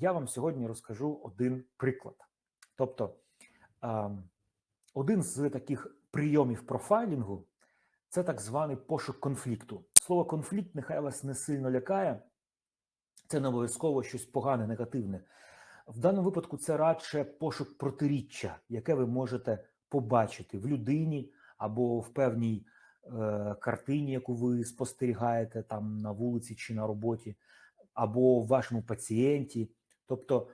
я вам сьогодні розкажу один приклад. Тобто, один з таких прийомів профайлінгу це так званий пошук конфлікту. Слово конфлікт нехай вас не сильно лякає, це не обов'язково щось погане, негативне. В даному випадку це радше пошук протиріччя, яке ви можете побачити в людині або в певній е, картині, яку ви спостерігаєте там на вулиці чи на роботі, або в вашому пацієнті. Тобто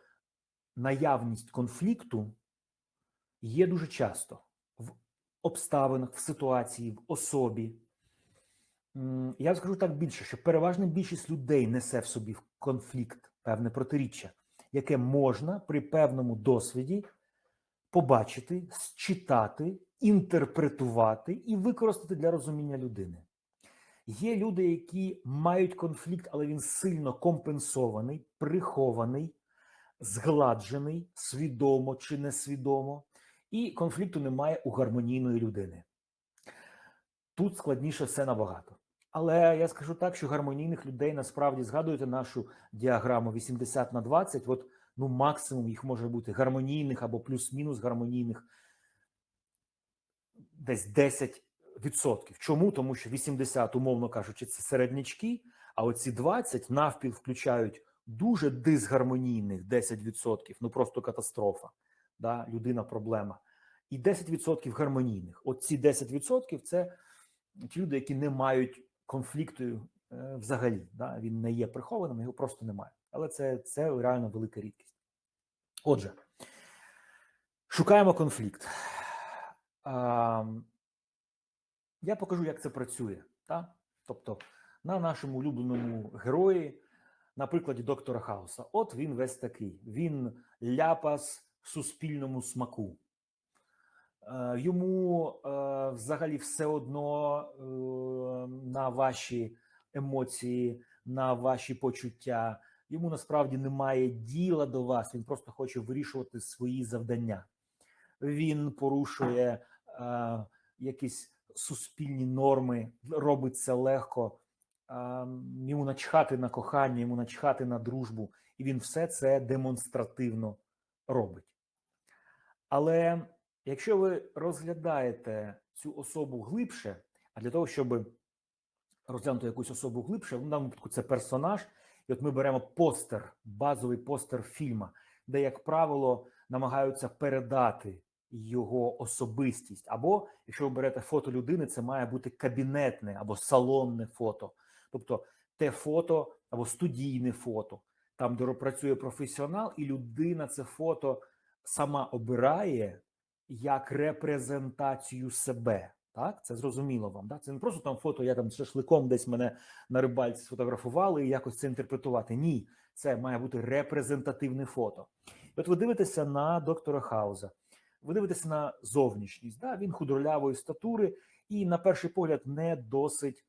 наявність конфлікту є дуже часто в обставинах, в ситуації, в особі. Я скажу так більше, що переважна більшість людей несе в собі конфлікт, певне протиріччя, яке можна при певному досвіді побачити, считати, інтерпретувати і використати для розуміння людини. Є люди, які мають конфлікт, але він сильно компенсований, прихований, згладжений, свідомо чи несвідомо, і конфлікту немає у гармонійної людини. Тут складніше все набагато. Але я скажу так, що гармонійних людей насправді згадуєте нашу діаграму 80 на 20, от ну максимум їх може бути гармонійних або плюс-мінус гармонійних десь 10%. Чому? Тому що 80, умовно кажучи, це середнячки, а оці 20 навпіл включають дуже дисгармонійних 10%, ну просто катастрофа. Да? Людина проблема. І 10% гармонійних. От ці 10% це ті люди, які не мають конфлікту е, взагалі. Да? Він не є прихованим, його просто немає. Але це, це реально велика рідкість. Отже, шукаємо конфлікт. Я покажу, як це працює. Так? Тобто, на нашому улюбленому герої, на прикладі доктора Хауса, от він весь такий. Він ляпас суспільному смаку. Е, йому е, взагалі все одно е, на ваші емоції, на ваші почуття. Йому насправді немає діла до вас. Він просто хоче вирішувати свої завдання. Він порушує е, якісь суспільні норми, робить це легко. Йому начхати на кохання, йому начхати на дружбу, і він все це демонстративно робить. Але якщо ви розглядаєте цю особу глибше, а для того, щоб розглянути якусь особу глибше, в даному випадку це персонаж. І от ми беремо постер, базовий постер фільма, де, як правило, намагаються передати його особистість. Або, якщо ви берете фото людини, це має бути кабінетне або салонне фото, тобто те фото або студійне фото, там, де працює професіонал, і людина це фото сама обирає як репрезентацію себе. Так, це зрозуміло вам. Так? Це не просто там фото, я там шашликом десь мене на рибальці сфотографували і якось це інтерпретувати. Ні, це має бути репрезентативне фото. От ви дивитеся на доктора Хауза, ви дивитеся на зовнішність. Да? Він худролявої статури і, на перший погляд, не досить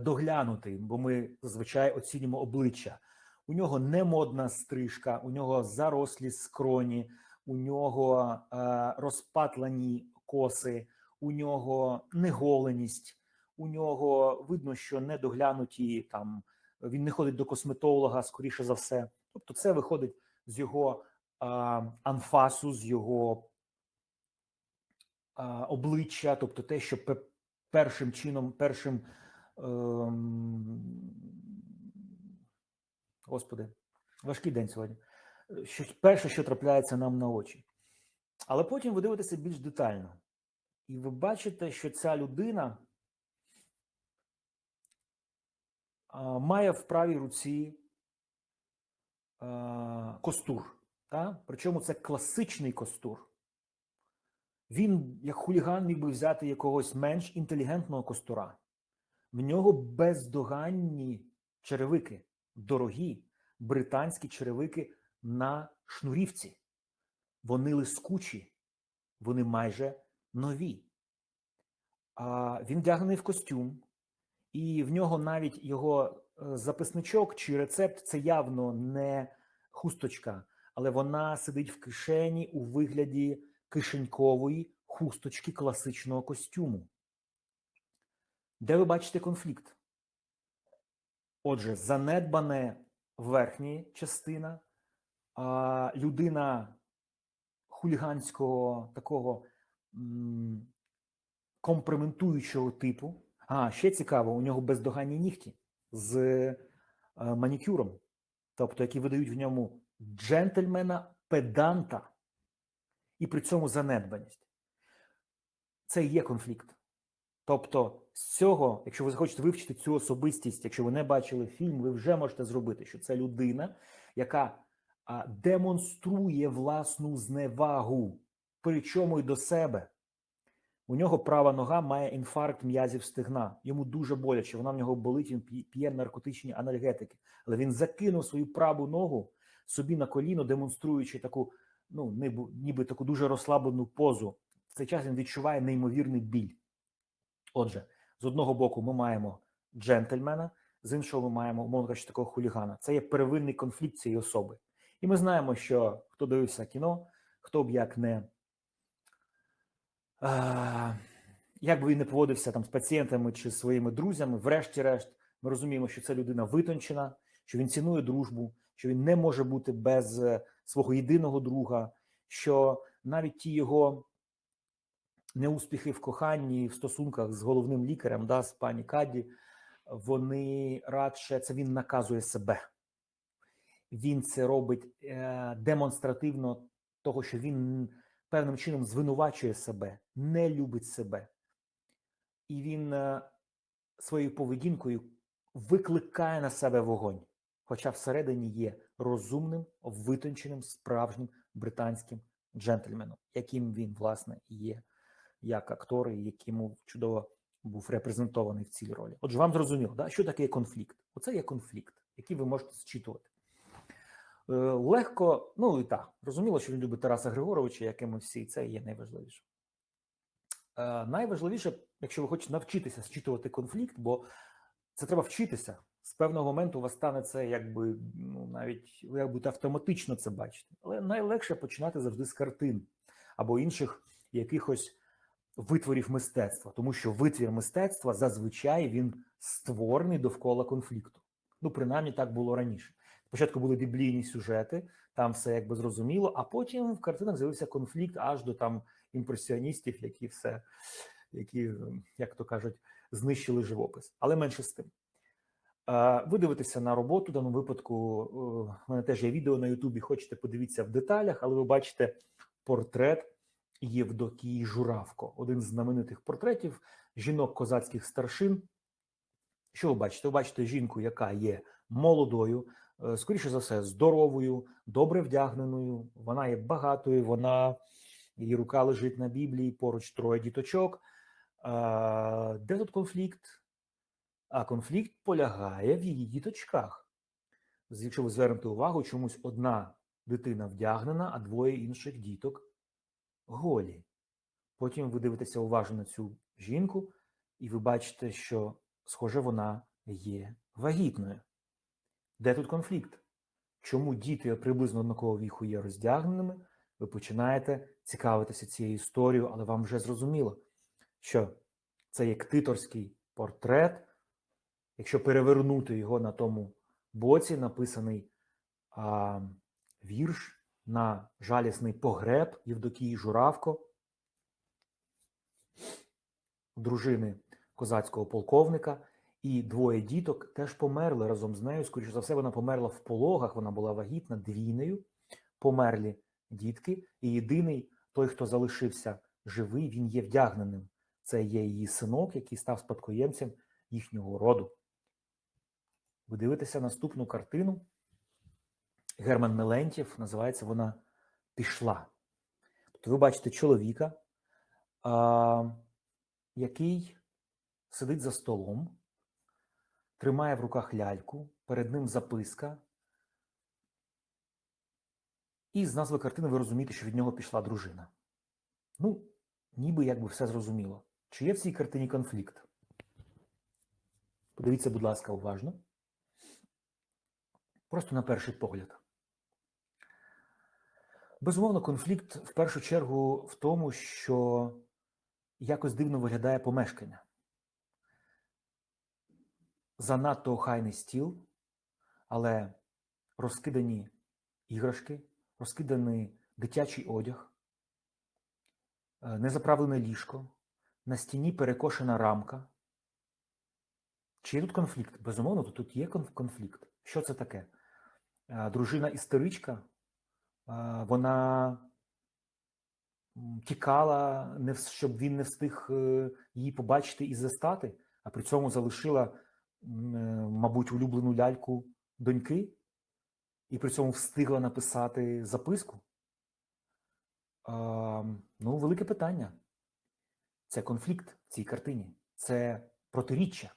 доглянутий, бо ми зазвичай оцінюємо обличчя. У нього не модна стрижка, у нього зарослі скроні, у нього е, розпатлані коси у нього неголеність, у нього видно, що недоглянуті там він не ходить до косметолога, скоріше за все. Тобто, це виходить з його а, анфасу, з його а, обличчя, тобто те, що першим чином, першим. Ем, Господи, важкий день сьогодні. Що перше, що трапляється нам на очі. Але потім ви дивитеся більш детально. І ви бачите, що ця людина має в правій руці костур. Та? Причому це класичний костур. Він, як хуліган, міг би взяти якогось менш інтелігентного костура. В нього бездоганні черевики, дорогі британські черевики на шнурівці. Вони лискучі, вони майже нові. А Він вдягнений в костюм, і в нього навіть його е, записничок чи рецепт це явно не хусточка, але вона сидить в кишені у вигляді кишенькової хусточки класичного костюму. Де ви бачите конфлікт? Отже, занедбане верхня частина, а, людина хуліганського такого м, компрометуючого типу. А, ще цікаво, у нього бездоганні нігті з е, манікюром, тобто, які видають в ньому джентльмена педанта і при цьому занедбаність. Це і є конфлікт. Тобто, з цього, якщо ви захочете вивчити цю особистість, якщо ви не бачили фільм, ви вже можете зробити, що це людина, яка а, демонструє власну зневагу, причому й до себе. У нього права нога має інфаркт м'язів стегна. Йому дуже боляче. Вона в нього болить, він п'є- наркотичні анальгетики. Але він закинув свою праву ногу собі на коліно, демонструючи таку, ну, ніби, ніби таку дуже розслаблену позу. В цей час він відчуває неймовірний біль. Отже, з одного боку, ми маємо джентльмена, з іншого ми маємо, умовно кажучи, такого хулігана. Це є первинний конфлікт цієї особи. І ми знаємо, що хто дивився кіно, хто б як не. А, як би він не поводився там з пацієнтами чи своїми друзями, врешті-решт, ми розуміємо, що це людина витончена, що він цінує дружбу, що він не може бути без е, свого єдиного друга, що навіть ті його неуспіхи в коханні, в стосунках з головним лікарем, да, з пані Каді, вони радше це він наказує себе. Він це робить е, демонстративно того, що він певним чином звинувачує себе, не любить себе. І він е, своєю поведінкою викликає на себе вогонь, хоча всередині є розумним, витонченим, справжнім британським джентльменом, яким він, власне, є як актор, і яким чудово був репрезентований в цій ролі. Отже, вам зрозуміло, да? що таке конфлікт? Оце є конфлікт, який ви можете зчитувати. Е, Легко, ну і так, зрозуміло, що він любить Тараса Григоровича, як і ми всі, це є найважливіше. Е, Найважливіше, якщо ви хочете навчитися зчитувати конфлікт, бо це треба вчитися. З певного моменту у вас стане це якби ну, навіть ви будете автоматично це бачите. Але найлегше починати завжди з картин або інших якихось витворів мистецтва, тому що витвір мистецтва зазвичай він створений довкола конфлікту. Ну, принаймні так було раніше. Спочатку були біблійні сюжети, там все якби зрозуміло, а потім в картинах з'явився конфлікт аж до там імпресіоністів, які все, які, як то кажуть, знищили живопис. Але менше з тим. Е, Ви дивитеся на роботу в даному випадку. е, У мене теж є відео на Ютубі. Хочете подивитися в деталях, але ви бачите портрет Євдокії Журавко, один з знаменитих портретів жінок козацьких старшин. Що ви бачите? Ви бачите жінку, яка є молодою, е, скоріше за все, здоровою, добре вдягненою. Вона є багатою, вона її рука лежить на Біблії, поруч троє діточок. Е, Де тут конфлікт? А конфлікт полягає в її діточках. Якщо ви звернете увагу, чомусь одна дитина вдягнена, а двоє інших діток голі. Потім ви дивитеся уважно на цю жінку, і ви бачите, що, схоже, вона є вагітною. Де тут конфлікт? Чому діти приблизно однакового віку є роздягненими? Ви починаєте цікавитися цією історією, але вам вже зрозуміло, що це є ктиторський портрет. Якщо перевернути його на тому боці, написаний а, вірш на жалісний погреб Євдокії Журавко, дружини козацького полковника, і двоє діток теж померли разом з нею. Скоріше за все, вона померла в пологах, вона була вагітна двійнею, померлі дітки, і єдиний той, хто залишився живий, він є вдягненим. Це є її синок, який став спадкоємцем їхнього роду. Ви дивитеся наступну картину. Герман Мелентів, називається вона Пішла. Тобто ви бачите чоловіка, а, який сидить за столом, тримає в руках ляльку, перед ним записка. І з назви картини ви розумієте, що від нього пішла дружина. Ну, ніби якби все зрозуміло. Чи є в цій картині конфлікт? Подивіться, будь ласка, уважно. Просто на перший погляд. Безумовно, конфлікт в першу чергу в тому, що якось дивно виглядає помешкання. Занадто охайний стіл, але розкидані іграшки, розкиданий дитячий одяг, е, незаправлене ліжко, на стіні перекошена рамка. Чи є тут конфлікт? Безумовно, тут є конфлікт. Що це таке? Е, Дружина істеричка, вона тікала, щоб він не встиг е, її побачити і застати, а при цьому залишила, е, мабуть, улюблену ляльку доньки, і при цьому встигла написати записку. Ну, велике питання. Це конфлікт в цій картині, це протиріччя.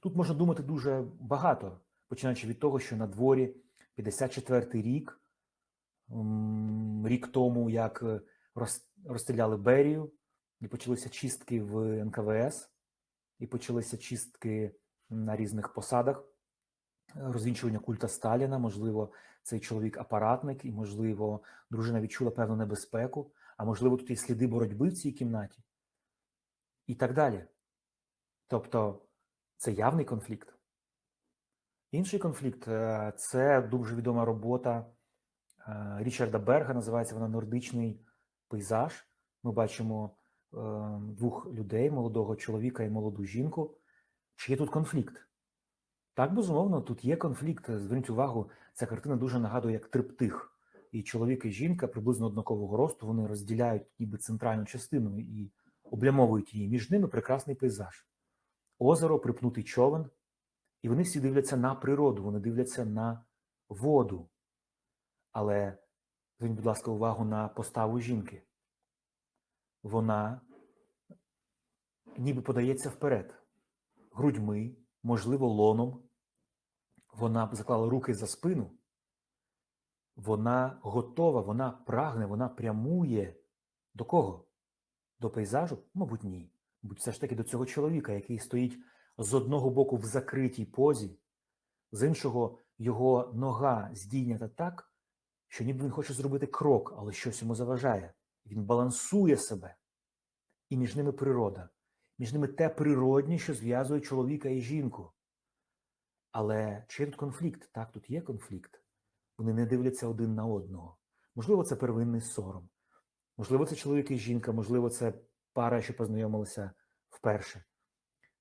Тут можна думати дуже багато, починаючи від того, що на дворі 54-й рік, рік тому, як е, розстріляли Берію, і почалися чистки в НКВС, і почалися чистки на різних посадах, розвінчування культа Сталіна, можливо, цей чоловік апаратник, і, можливо, дружина відчула певну небезпеку, а можливо, тут є сліди боротьби в цій кімнаті, і так далі. Тобто, це явний конфлікт. Інший конфлікт е, це дуже відома робота Річарда Берга, називається вона Нордичний пейзаж. Ми бачимо е, двох людей, молодого чоловіка і молоду жінку. Чи є тут конфлікт? Так, безумовно, тут є конфлікт. Зверніть увагу, ця картина дуже нагадує як триптих. І чоловік і жінка приблизно однакового росту, вони розділяють ніби центральну частину і облямовують її. Між ними прекрасний пейзаж. Озеро, припнутий човен, і вони всі дивляться на природу, вони дивляться на воду. Але зверніть, будь ласка, увагу на поставу жінки. Вона ніби подається вперед, грудьми, можливо, лоном. Вона заклала руки за спину. Вона готова, вона прагне, вона прямує до кого? До пейзажу? Мабуть, ні. Мабуть, все ж таки до цього чоловіка, який стоїть з одного боку в закритій позі, з іншого його нога здійнята так, що ніби він хоче зробити крок, але щось йому заважає. Він балансує себе. І між ними природа, між ними те природнє, що зв'язує чоловіка і жінку. Але чи є тут конфлікт? Так, тут є конфлікт. Вони не дивляться один на одного. Можливо, це первинний сором. Можливо, це чоловік і жінка, можливо, це пара, що познайомилася вперше.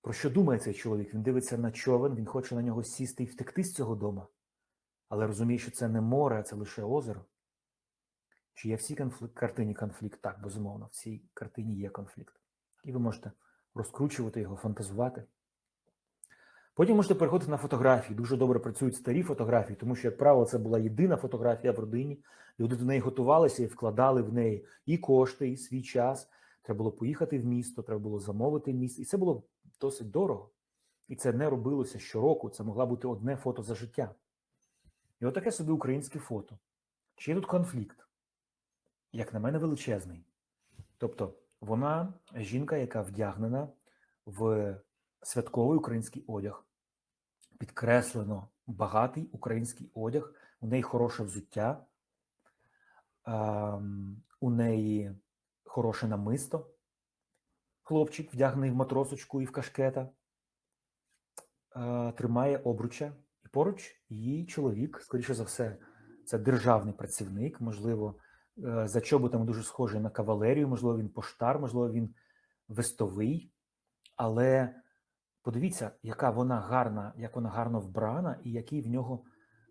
Про що думає цей чоловік? Він дивиться на човен, він хоче на нього сісти і втекти з цього дома, але розуміє, що це не море, а це лише озеро. Чи є в цій картині конфлікт? Так, безумовно, в цій картині є конфлікт. І ви можете розкручувати його, фантазувати. Потім можете переходити на фотографії. Дуже добре працюють старі фотографії, тому що, як правило, це була єдина фотографія в родині. Люди до неї готувалися і вкладали в неї і кошти, і свій час. Треба було поїхати в місто, треба було замовити місто. І це було досить дорого. І це не робилося щороку. Це могла бути одне фото за життя. І отаке собі українське фото. Чи є тут конфлікт? Як на мене, величезний. Тобто, вона жінка, яка вдягнена в святковий український одяг, підкреслено багатий український одяг, у неї хороше взуття, ем, у неї хороше намисто. Хлопчик, вдягнений в матросочку і в кашкета, е, тримає обруча, поруч її чоловік, скоріше за все, це державний працівник, можливо, е, за чоботами дуже схожий на кавалерію, можливо, він поштар, можливо, він вестовий. Але подивіться, яка вона гарна, як вона гарно вбрана, і який в нього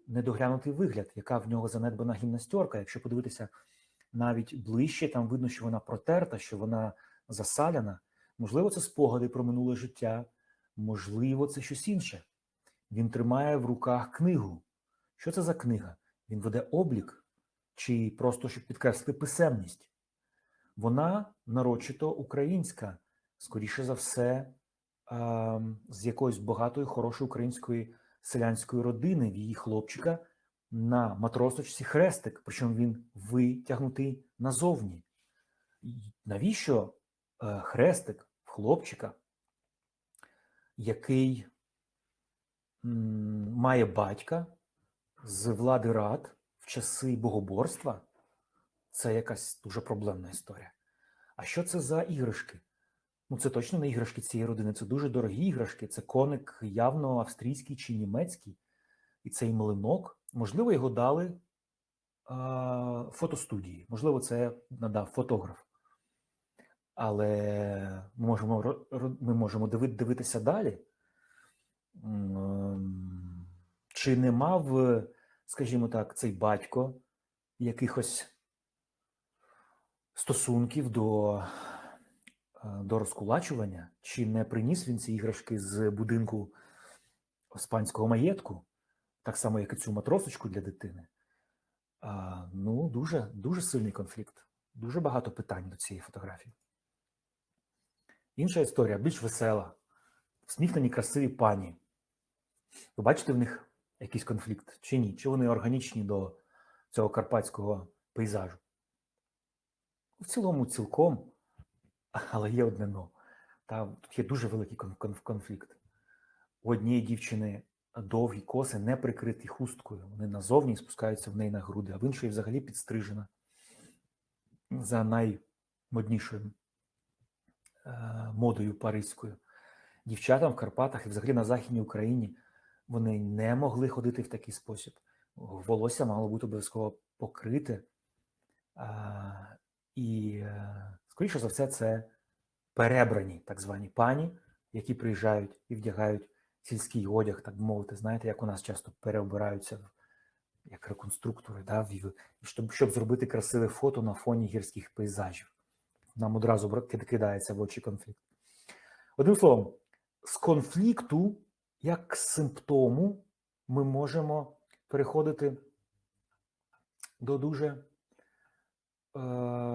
недоглянутий вигляд, яка в нього занедбана гімнастерка. Якщо подивитися навіть ближче, там видно, що вона протерта, що вона засаляна. Можливо, це спогади про минуле життя, можливо, це щось інше. Він тримає в руках книгу. Що це за книга? Він веде облік чи просто щоб підкреслити писемність. Вона нарочито українська, скоріше за все, з якоїсь багатої, хорошої української селянської родини в її хлопчика на матросочці хрестик, причому він витягнутий назовні. Навіщо е, хрестик в хлопчика, який має батька з влади рад в часи богоборства? Це якась дуже проблемна історія. А що це за іграшки? Ну, це точно не іграшки цієї родини. Це дуже дорогі іграшки. Це коник явно австрійський чи німецький. І цей млинок, можливо, його дали е, фотостудії, можливо, це надав фотограф. Але ми можемо, ми можемо дивитися далі. М, Чи не мав, е, скажімо так, цей батько якихось стосунків до, е, до розкулачування? Чи не приніс він ці іграшки з будинку панського маєтку, так само, як і цю матросочку для дитини? А, ну, дуже, дуже сильний конфлікт. Дуже багато питань до цієї фотографії. Інша історія, більш весела. Всміхнені красиві пані. Ви бачите в них якийсь конфлікт чи ні? Чи вони органічні до цього карпатського пейзажу? В цілому, цілком, але є одне но. Та тут є дуже великий кон- кон- конфлікт. У однієї дівчини довгі коси не прикриті хусткою. Вони назовні спускаються в неї на груди, а в іншої взагалі підстрижена за наймоднішою е, модою паризькою. Дівчатам в Карпатах і взагалі на Західній Україні вони не могли ходити в такий спосіб. Волосся мало бути обов'язково покрите. А, і, е, скоріше за все, це перебрані так звані пані, які приїжджають і вдягають сільський одяг, так би мовити. Знаєте, як у нас часто переобираються як реконструктори, да, в- щоб, щоб зробити красиве фото на фоні гірських пейзажів. Нам одразу кидається в очі конфлікт. Одним словом, з конфлікту, як симптому, ми можемо переходити до дуже е,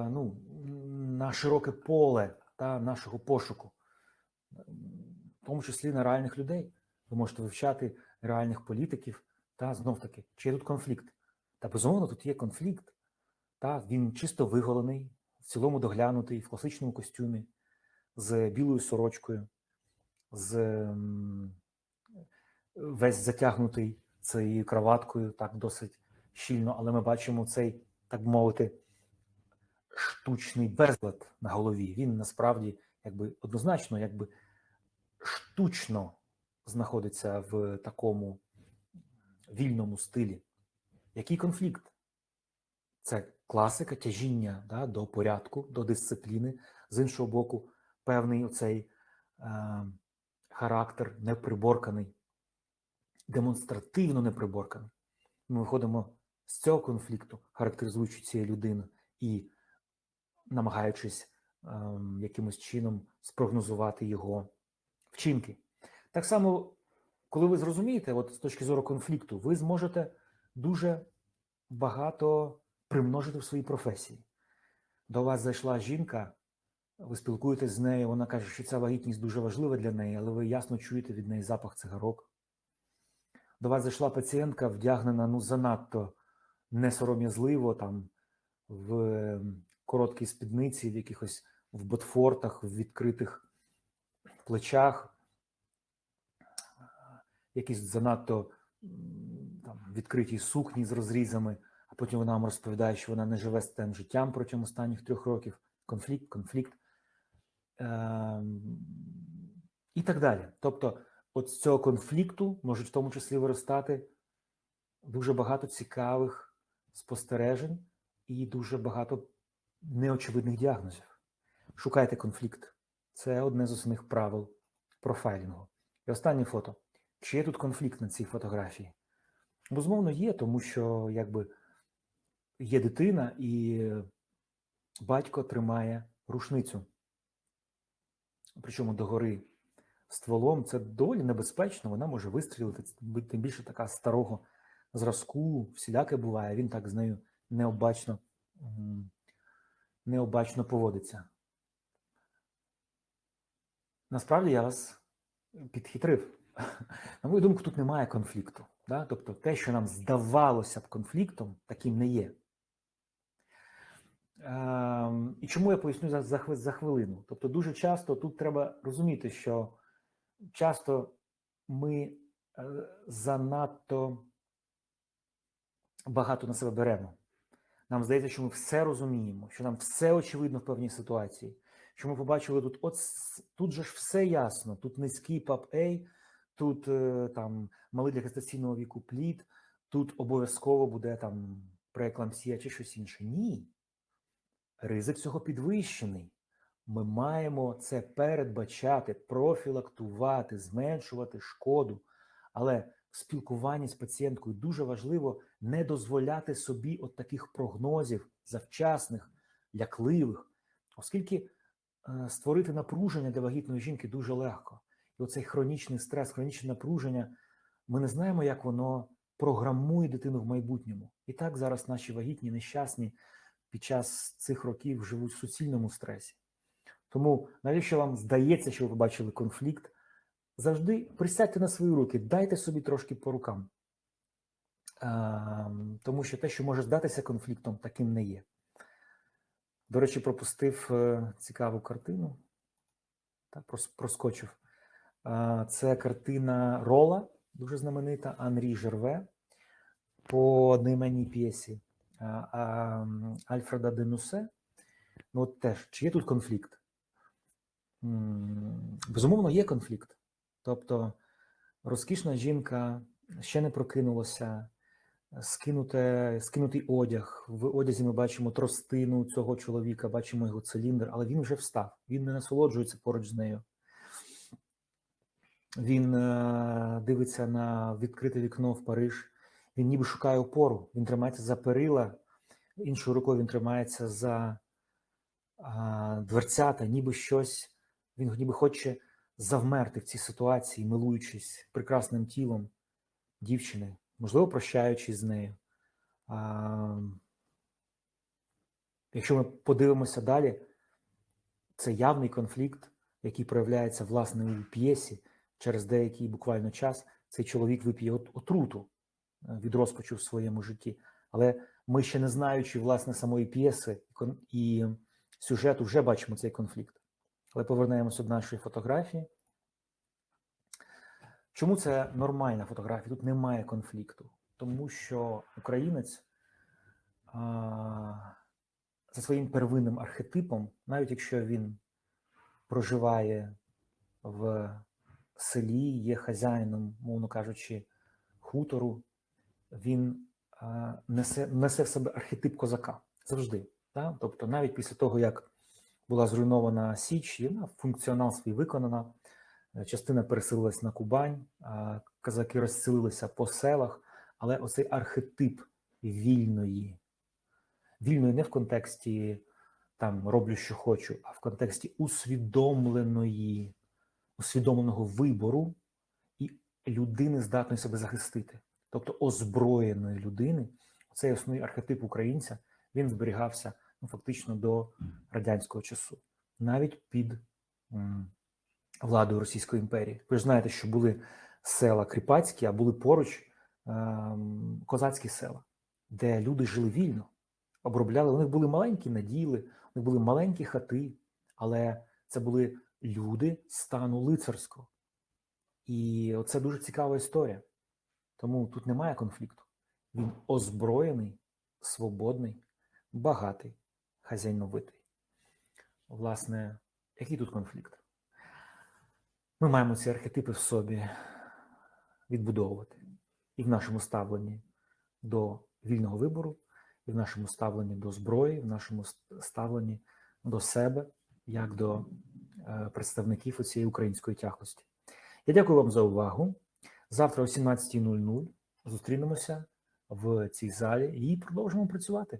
ну, на широке поле та нашого пошуку, в тому числі на реальних людей. Ви можете вивчати реальних політиків, та знов таки, чи є тут конфлікт? Та безумовно, тут є конфлікт. Та він чисто виголений, в цілому доглянутий, в класичному костюмі, з білою сорочкою, з весь затягнутий цією кроваткою, так досить щільно, але ми бачимо цей, так би мовити, штучний безлад на голові. Він насправді якби однозначно, якби штучно знаходиться в такому вільному стилі. Який конфлікт? Це класика тяжіння да, до порядку, до дисципліни. З іншого боку, певний оцей е, характер неприборканий, демонстративно неприборканий. Ми виходимо з цього конфлікту, характеризуючи цією людину і намагаючись ем, якимось чином спрогнозувати його вчинки. Так само, коли ви зрозумієте, от з точки зору конфлікту, ви зможете дуже багато примножити в своїй професії. До вас зайшла жінка, ви спілкуєтесь з нею, вона каже, що ця вагітність дуже важлива для неї, але ви ясно чуєте від неї запах цигарок. До вас зайшла пацієнтка, вдягнена ну занадто несором'язливо, там в ем, короткій спідниці, в якихось в ботфортах, в відкритих плечах, якісь занадто там, відкритій сукні з розрізами, а потім вона вам розповідає, що вона не живе з тим життям протягом останніх трьох років. Конфлікт, конфлікт. Ем, і так далі. Тобто, от з цього конфлікту можуть в тому числі виростати дуже багато цікавих спостережень і дуже багато неочевидних діагнозів. Шукайте конфлікт. Це одне з основних правил профайлінгу. І останнє фото. Чи є тут конфлікт на цій фотографії? Безумовно, є, тому що якби є дитина, і батько тримає рушницю. Причому догори стволом це доволі небезпечно, вона може вистрілити, тим більше така старого зразку, всіляке буває, він так з нею необачно, необачно поводиться. Насправді я вас підхитрив. На мою думку, тут немає конфлікту. Да? Тобто те, що нам здавалося б конфліктом, таким не є. Ем, І чому я поясню за, за, за хвилину? Тобто, дуже часто тут треба розуміти, що часто ми е, занадто багато на себе беремо. Нам здається, що ми все розуміємо, що нам все очевидно в певній ситуації. Що ми побачили тут, от тут же ж все ясно. Тут низький пап A, тут е, там малий для гестаційного віку плід, тут обов'язково буде там прееклампсія чи щось інше. Ні. Ризик цього підвищений. Ми маємо це передбачати, профілактувати, зменшувати шкоду. Але в спілкуванні з пацієнткою дуже важливо не дозволяти собі от таких прогнозів завчасних, лякливих, оскільки е, створити напруження для вагітної жінки дуже легко. І оцей хронічний стрес, хронічне напруження, ми не знаємо, як воно програмує дитину в майбутньому. І так зараз наші вагітні нещасні під час цих років живуть в суцільному стресі. Тому, навіщо вам здається, що ви побачили конфлікт, завжди присядьте на свої руки, дайте собі трошки по рукам. Ем, Тому що те, що може здатися конфліктом, таким не є. До речі, пропустив е, цікаву картину. Так, проскочив. Е, Це картина Рола, дуже знаменита, Анрі Жерве по одноіменній п'єсі е, а, м, Альфреда Денусе. Ну, от теж, чи є тут конфлікт? Безумовно, є конфлікт. Тобто, розкішна жінка ще не прокинулася, скинуте, скинутий одяг. В одязі ми бачимо тростину цього чоловіка, бачимо його циліндр, але він вже встав, він не насолоджується поруч з нею. Він е, дивиться на відкрите вікно в Париж. Він ніби шукає опору. Він тримається за перила, іншою рукою він тримається за а, дверцята, ніби щось. Він ніби хоче завмерти в цій ситуації, милуючись прекрасним тілом дівчини, можливо, прощаючись з нею. А, якщо ми подивимося далі, це явний конфлікт, який проявляється власне у п'єсі. Через деякий буквально час цей чоловік вип'є от- отруту е, від розпачу в своєму житті. Але ми ще не знаючи власне самої п'єси і сюжету, вже бачимо цей конфлікт. Але повернемося до нашої фотографії. Чому це нормальна фотографія? Тут немає конфлікту, тому що українець а, за своїм первинним архетипом, навіть якщо він проживає в селі, є хазяїном, мовно кажучи, хутору, він а, несе, несе в себе архетип козака завжди. Та? Тобто, навіть після того, як була зруйнована Січ, і вона функціонал свій виконана, е, частина переселилась на Кубань, казаки розселилися по селах, але оцей архетип вільної, вільної не в контексті там роблю, що хочу, а в контексті усвідомленої, усвідомленого вибору і людини здатної себе захистити, тобто озброєної людини. Цей основний архетип українця він зберігався фактично до радянського часу, навіть під владою Російської імперії. Ви ж знаєте, що були села кріпацькі, а були поруч ем, козацькі села, де люди жили вільно, обробляли. У них були маленькі наділи, у них були маленькі хати, але це були люди стану лицарського. І це дуже цікава історія. Тому тут немає конфлікту. Він озброєний, свободний, багатий, хазяйновитий. Власне, який тут конфлікт? Ми маємо ці архетипи в собі відбудовувати і в нашому ставленні до вільного вибору, і в нашому ставленні до зброї, в нашому ставленні до себе, як до е, представників цієї української тяглості. Я дякую вам за увагу. Завтра о 17.00 зустрінемося в цій залі і продовжимо працювати.